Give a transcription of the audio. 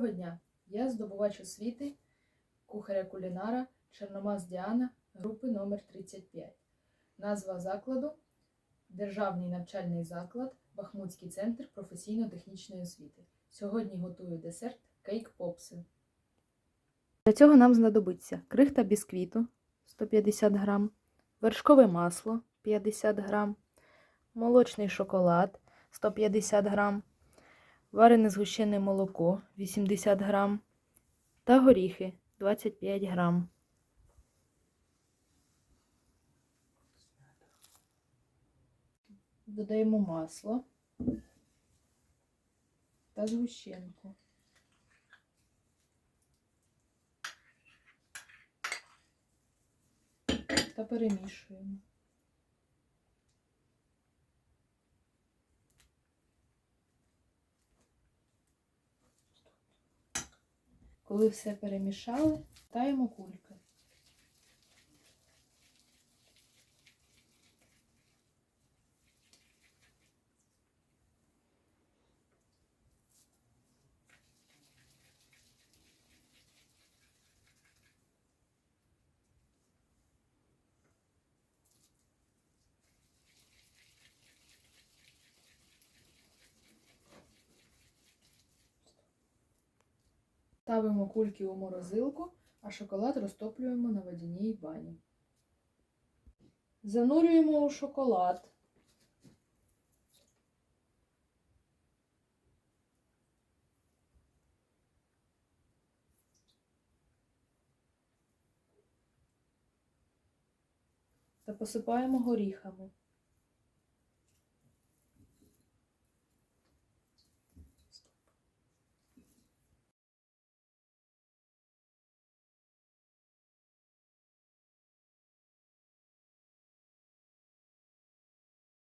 Доброго дня! Я здобувач освіти кухаря кулінара Чорномаз Діана групи номер 35. Назва закладу Державний навчальний заклад Бахмутський центр професійно-технічної освіти. Сьогодні готую десерт кейк попси. Для цього нам знадобиться крихта бісквіту 150 грам, вершкове масло 50 грам, молочний шоколад 150 грам, варене згущене молоко 80 грам та горіхи 25 грам. Додаємо масло та згущенку. Та перемішуємо. Коли все перемішали, таємо кульки. Ставимо кульки у морозилку, а шоколад розтоплюємо на водяній бані. Занурюємо у шоколад. Та посипаємо горіхами.